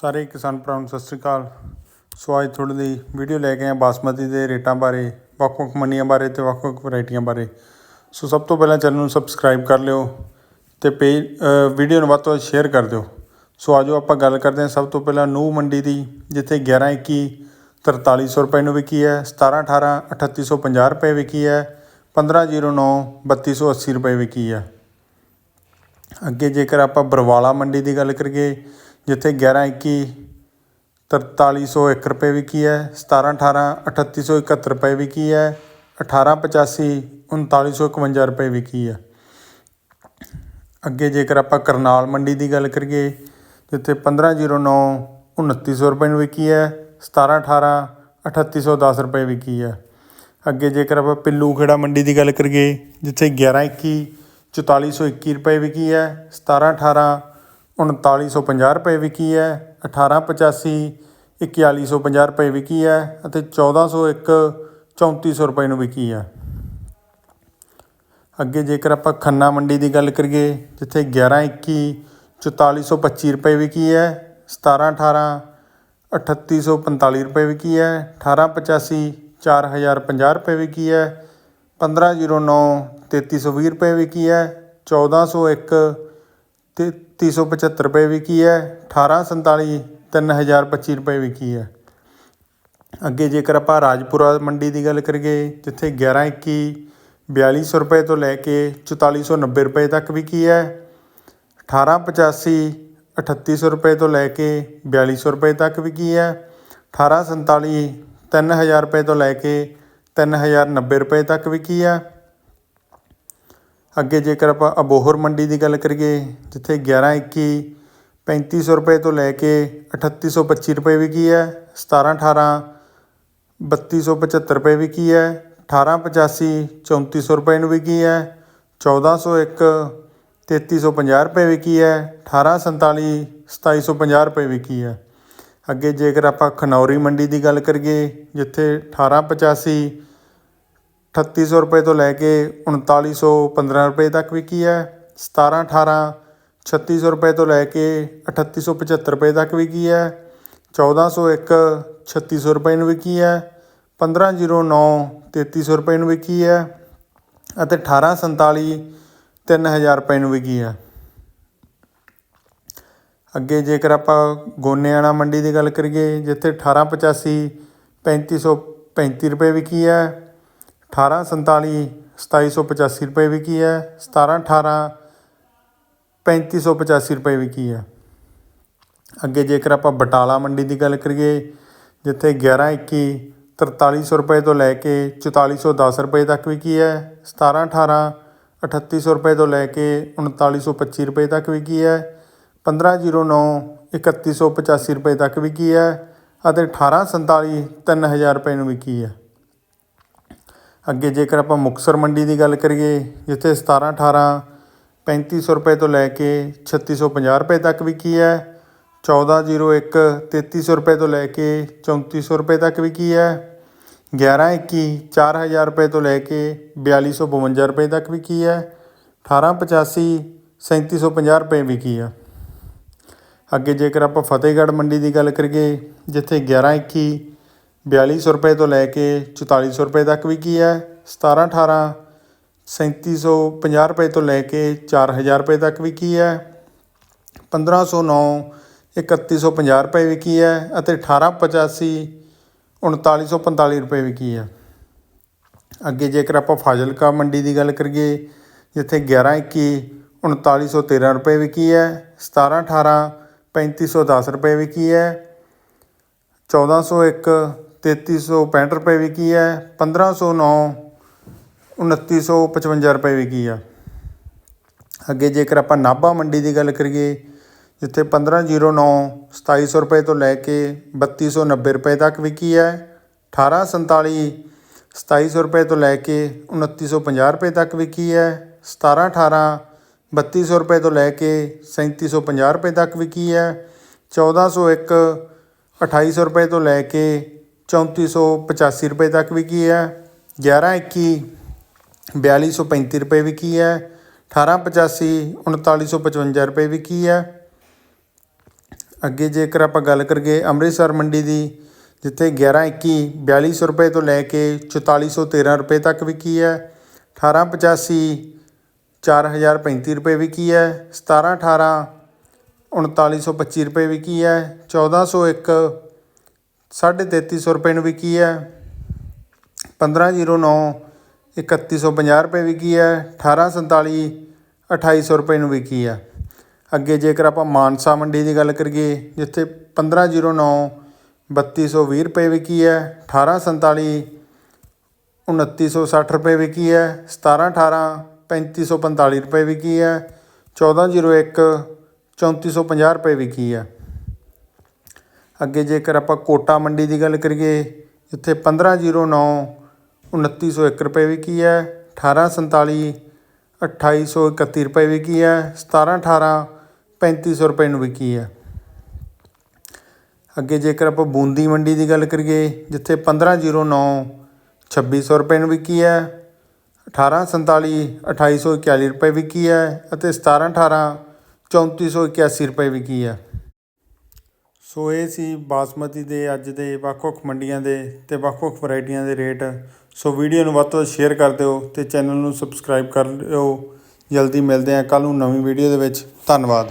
ਸਾਰੇ ਕਿਸਾਨ ਭਰਾਵਾਂ ਨੂੰ ਸਤਿ ਸ੍ਰੀ ਅਕਾਲ। ਸੋ ਅੱਜ ਥੋੜ੍ਹੀ ਦੀ ਵੀਡੀਓ ਲੈ ਕੇ ਆਏ ਹਾਂ ਬਾਸਮਤੀ ਦੇ ਰੇਟਾਂ ਬਾਰੇ ਵੱਖ ਵੱਖ ਮੰਡੀਆਂ ਬਾਰੇ ਤੇ ਵੱਖ ਵੱਖ ਵੈਰਾਈਟੀਆਂ ਬਾਰੇ। ਸੋ ਸਭ ਤੋਂ ਪਹਿਲਾਂ ਚੈਨਲ ਨੂੰ ਸਬਸਕ੍ਰਾਈਬ ਕਰ ਲਿਓ ਤੇ ਪੇਜ ਵੀਡੀਓ ਨੂੰ ਵੱਧ ਤੋਂ ਵੱਧ ਸ਼ੇਅਰ ਕਰ ਦਿਓ। ਸੋ ਆਜੋ ਆਪਾਂ ਗੱਲ ਕਰਦੇ ਹਾਂ ਸਭ ਤੋਂ ਪਹਿਲਾਂ ਨੂ ਮੰਡੀ ਦੀ, ਜਿੱਥੇ 11 21 4300 ਰੁਪਏ ਨੂੰ ਵਿਕੀ ਹੈ 17 18 3850 ਰੁਪਏ ਵਿਕੀ ਹੈ 1509 3280 ਰੁਪਏ ਵਿਕੀ ਹੈ। ਅੱਗੇ ਜੇਕਰ ਆਪਾਂ ਬਰਵਾਲਾ ਮੰਡੀ ਦੀ ਗੱਲ ਕਰੀਏ ਜਿੱਥੇ 11 21 4301 ਰੁਪਏ ਵਿਕੀ ਹੈ 17 18 3871 ਰੁਪਏ ਵਿਕੀ ਹੈ 18 85 3951 ਰੁਪਏ ਵਿਕੀ ਹੈ। ਅੱਗੇ ਜੇਕਰ ਆਪਾਂ ਕਰਨਾਲ ਮੰਡੀ ਦੀ ਗੱਲ ਕਰੀਏ, ਜਿੱਥੇ 1509 2900 ਰੁਪਏ ਨੂੰ ਵਿਕੀ ਹੈ 17 18 3810 ਰੁਪਏ ਵਿਕੀ ਹੈ। ਅੱਗੇ ਜੇਕਰ ਆਪਾਂ ਪਿੱਲੂ ਖੇੜਾ ਮੰਡੀ ਦੀ ਗੱਲ ਕਰੀਏ, ਜਿੱਥੇ 11 21 4421 ਰੁਪਏ ਵਿਕੀ ਹੈ 17 18 3950 ਰੁਪਏ ਵਿਕੀ ਹੈ 1885 4150 ਰੁਪਏ ਵਿਕੀ ਹੈ ਅਤੇ 1401 3400 ਰੁਪਏ ਨੂੰ ਵਿਕੀ ਹੈ। ਅੱਗੇ ਜੇਕਰ ਆਪਾਂ ਖੰਨਾ ਮੰਡੀ ਦੀ ਗੱਲ ਕਰੀਏ, ਜਿੱਥੇ 11 21 4425 ਰੁਪਏ ਵਿਕੀ ਹੈ 17 18 3845 ਰੁਪਏ ਵਿਕੀ ਹੈ 1885 4050 ਰੁਪਏ ਵਿਕੀ ਹੈ 1509 3320 ਰੁਪਏ ਵਿਕੀ ਹੈ ਚੌਦ੍ਹਾਂ ਸੌ ਇੱਕ 1401 3375 ਰੁਪਏ ਵਿਕੀ ਹੈ? 1847 3025 ਰੁਪਏ ਵਿਕੀ ਹੈ? ਅੱਗੇ ਜੇਕਰ ਆਪਾਂ ਰਾਜਪੁਰਾ ਮੰਡੀ ਦੀ ਗੱਲ ਕਰੀਏ, ਜਿੱਥੇ 11 21 4200 ਰੁਪਏ ਤੋਂ ਲੈ ਕੇ 4490 ਰੁਪਏ ਤੱਕ ਵਿਕੀ ਹੈ? 1885 3800 ਰੁਪਏ ਤੋਂ ਲੈ ਕੇ 4200 ਰੁਪਏ ਤੱਕ ਵਿਕੀ ਹੈ? 1847 3000 ਰੁਪਏ ਤੋਂ ਲੈ ਕੇ 3090 ਰੁਪਏ ਤੱਕ ਵਿਕੀ ਹੈ? ਅੱਗੇ ਜੇਕਰ ਆਪਾਂ ਅਬੋਹਰ ਮੰਡੀ ਦੀ ਗੱਲ ਕਰੀਏ, ਜਿੱਥੇ 11 21 3500 ਰੁਪਏ ਤੋਂ ਲੈ ਕੇ 3825 ਰੁਪਏ ਵਿਕੀ ਹੈ 17 18 3275 ਰੁਪਏ ਵਿਕੀ ਹੈ 1885 3400 ਰੁਪਏ ਨੂੰ ਵਿਕੀ ਹੈ 1401 3350 ਰੁਪਏ ਵਿਕੀ ਹੈ 1847 2750 ਰੁਪਏ ਵਿਕੀ ਹੈ। ਅੱਗੇ ਜੇਕਰ ਆਪਾਂ ਖਨੌਰੀ ਮੰਡੀ ਦੀ ਗੱਲ ਕਰੀਏ, ਜਿੱਥੇ ਅਠਾਰ੍ਹਾਂ ਪਚਾਸੀ ਅਠੱਤੀ ਸੌ ਰੁਪਏ ਤੋਂ ਲੈ ਕੇ 3915 ਰੁਪਏ ਤੱਕ ਵਿਕੀ ਹੈ। 17 18 3600 ਰੁਪਏ ਤੋਂ ਲੈ ਕੇ 3875 ਰੁਪਏ ਤੱਕ ਵਿਕੀ ਹੈ। 1401 3600 ਰੁਪਏ ਨੂੰ ਵਿਕੀ ਹੈ। 1509 3300 ਰੁਪਏ ਨੂੰ ਵਿਕੀ ਹੈ ਅਤੇ 1847 3000 ਰੁਪਏ ਨੂੰ ਵਿਕੀ ਹੈ। ਅੱਗੇ ਜੇਕਰ ਆਪਾਂ ਗੋਨੇਆਣਾ ਮੰਡੀ ਦੀ ਗੱਲ ਕਰੀਏ, ਜਿੱਥੇ 1885 3535 ਰੁਪਏ ਵਿਕੀ ਹੈ 1847 2785 ਰੁਪਏ ਵਿਕੀ ਹੈ 17 18 3585 ਰੁਪਏ ਵਿਕੀ ਹੈ। ਅੱਗੇ ਜੇਕਰ ਆਪਾਂ ਬਟਾਲਾ ਮੰਡੀ ਦੀ ਗੱਲ ਕਰੀਏ, ਜਿੱਥੇ 11 21 4300 ਰੁਪਏ ਤੋਂ ਲੈ ਕੇ 4410 ਰੁਪਏ ਤੱਕ ਵਿਕੀ ਹੈ 17 18 3800 ਰੁਪਏ ਤੋਂ ਲੈ ਕੇ 3925 ਰੁਪਏ ਤੱਕ ਵਿਕੀ ਹੈ 1509 3185 ਰੁਪਏ ਤੱਕ ਵਿਕੀ ਹੈ, ਅਤੇ 1847 3000 ਰੁਪਏ ਨੂੰ ਵਿਕੀ ਹੈ। ਅੱਗੇ ਜੇਕਰ ਆਪਾਂ ਮੁਕਤਸਰ ਮੰਡੀ ਦੀ ਗੱਲ ਕਰੀਏ, ਜਿੱਥੇ 17 18 3500 ਰੁਪਏ ਤੋਂ ਲੈ ਕੇ 3650 ਰੁਪਏ ਤੱਕ ਵਿਕੀ ਹੈ 1401 3300 ਰੁਪਏ ਤੋਂ ਲੈ ਕੇ ਚੌਂਤੀ ਸੌ ਰੁਪਏ ਤੱਕ ਵਿਕੀ ਹੈ 11 21 4000 ਰੁਪਏ ਤੋਂ ਲੈ ਕੇ 4252 ਰੁਪਏ ਤੱਕ ਵਿਕੀ ਹੈ 1885 3750 ਰੁਪਏ ਵਿਕੀ ਹੈ ਅੱਗੇ ਜੇਕਰ ਆਪਾਂ ਫਤਿਹਗੜ੍ਹ ਮੰਡੀ ਦੀ ਗੱਲ ਕਰੀਏ, ਜਿੱਥੇ 11 21 4200 ਰੁਪਏ ਤੋਂ ਲੈ ਕੇ 4400 ਰੁਪਏ ਤੱਕ ਵਿਕੀ ਹੈ। 17 18 3750 ਰੁਪਏ ਤੋਂ ਲੈ ਕੇ 4000 ਰੁਪਏ ਤੱਕ ਵਿਕੀ ਹੈ। 1509 3150 ਰੁਪਏ ਵਿਕੀ ਹੈ ਅਤੇ 1885 3945 ਰੁਪਏ ਵਿਕੀ ਹੈ। ਅੱਗੇ ਜੇਕਰ ਆਪਾਂ ਫਾਜ਼ਿਲਕਾ ਮੰਡੀ ਦੀ ਗੱਲ ਕਰੀਏ, ਜਿੱਥੇ 11 21 3913 ਰੁਪਏ ਵਿਕੀ ਹੈ 17 18 3510 ਰੁਪਏ ਵਿਕੀ ਹੈ 1401 3365 ਰੁਪਏ ਵਿਕੀ ਹੈ 1509 2955 ਰੁਪਏ ਵਿਕੀ ਆ। ਅੱਗੇ ਜੇਕਰ ਆਪਾਂ ਨਾਭਾ ਮੰਡੀ ਦੀ ਗੱਲ ਕਰੀਏ, ਜਿੱਥੇ 1509 2700 ਰੁਪਏ ਤੋਂ ਲੈ ਕੇ 3290 ਰੁਪਏ ਤੱਕ ਵਿਕੀ ਹੈ 1847 2700 ਰੁਪਏ ਤੋਂ ਲੈ ਕੇ 2950 ਰੁਪਏ ਤੱਕ ਵਿਕੀ ਹੈ 17 18 3200 ਰੁਪਏ ਤੋਂ ਲੈ ਕੇ 3750 ਰੁਪਏ ਤੱਕ ਵਿਕੀ ਹੈ 1401 2800 ਰੁਪਏ ਤੋਂ ਲੈ ਕੇ 3485 ਰੁਪਏ ਤੱਕ ਵਿਕੀ ਹੈ? 11 21 4235 ਰੁਪਏ ਵਿਕੀ ਹੈ? 1885 3955 ਰੁਪਏ ਵਿਕੀ ਹੈ? ਅੱਗੇ ਜੇਕਰ ਆਪਾਂ ਗੱਲ ਕਰੀਏ ਅੰਮ੍ਰਿਤਸਰ ਮੰਡੀ ਦੀ, ਜਿੱਥੇ 11 21 4200 ਰੁਪਏ ਤੋਂ ਲੈ ਕੇ 4413 ਰੁਪਏ ਤੱਕ ਵਿਕੀ ਹੈ? 1885 4035 ਰੁਪਏ ਵਿਕੀ ਹੈ? 17 18 3925 ਰੁਪਏ ਵਿਕੀ ਹੈ? 1401 3350 ਰੁਪਏ ਨੂੰ ਵਿਕੀ ਹੈ। 1509 3150 ਰੁਪਏ ਵਿਕੀ ਹੈ। 1847 2800 ਰੁਪਏ ਨੂੰ ਵਿਕੀ ਹੈ। ਅੱਗੇ ਜੇਕਰ ਆਪਾਂ ਮਾਨਸਾ ਮੰਡੀ ਦੀ ਗੱਲ ਕਰੀਏ, ਜਿੱਥੇ 1509 3220 ਰੁਪਏ ਵਿਕੀ ਹੈ। 1847 2960 ਰੁਪਏ ਵਿਕੀ ਹੈ। 1718 3545 ਰੁਪਏ ਵਿਕੀ ਹੈ। 1401 3450 ਰੁਪਏ ਵਿਕੀ ਹੈ। ਅੱਗੇ ਜੇਕਰ ਆਪਾਂ ਕੋਟਾ ਮੰਡੀ ਦੀ ਗੱਲ ਕਰੀਏ, ਜਿੱਥੇ 1509 2901 ਰੁਪਏ ਵਿਕੀ ਹੈ 1847 2831 ਰੁਪਏ ਵਿਕੀ ਹੈ 1718 3500 ਰੁਪਏ ਨੂੰ ਵਿਕੀ ਹੈ। ਅੱਗੇ ਜੇਕਰ ਆਪਾਂ ਬੂੰਦੀ ਮੰਡੀ ਦੀ ਗੱਲ ਕਰੀਏ, ਜਿੱਥੇ 1509 2600 ਰੁਪਏ ਨੂੰ ਵਿਕੀ ਹੈ 1847 2841 ਰੁਪਏ ਵਿਕੀ ਹੈ ਅਤੇ 1718 3481 ਰੁਪਏ ਵਿਕੀ ਹੈ। ਸੋ ਇਹ ਸੀ ਬਾਸਮਤੀ ਦੇ ਅੱਜ ਦੇ ਵੱਖ-ਵੱਖ ਮੰਡੀਆਂ ਦੇ ਤੇ ਵੱਖ-ਵੱਖ ਵੈਰਾਈਟੀਆਂ ਦੇ ਰੇਟ। ਸੋ ਵੀਡੀਓ ਨੂੰ ਵੱਧ ਤੋਂ ਵੱਧ ਸ਼ੇਅਰ ਕਰ ਦਿਓ ਤੇ ਚੈਨਲ ਨੂੰ ਸਬਸਕ੍ਰਾਈਬ ਕਰ ਲਿਓ ਜਲਦੀ ਮਿਲਦੇ ਹਾਂ ਕੱਲ ਨੂੰ ਨਵੀਂ ਵੀਡੀਓ ਦੇ ਵਿੱਚ। ਧੰਨਵਾਦ।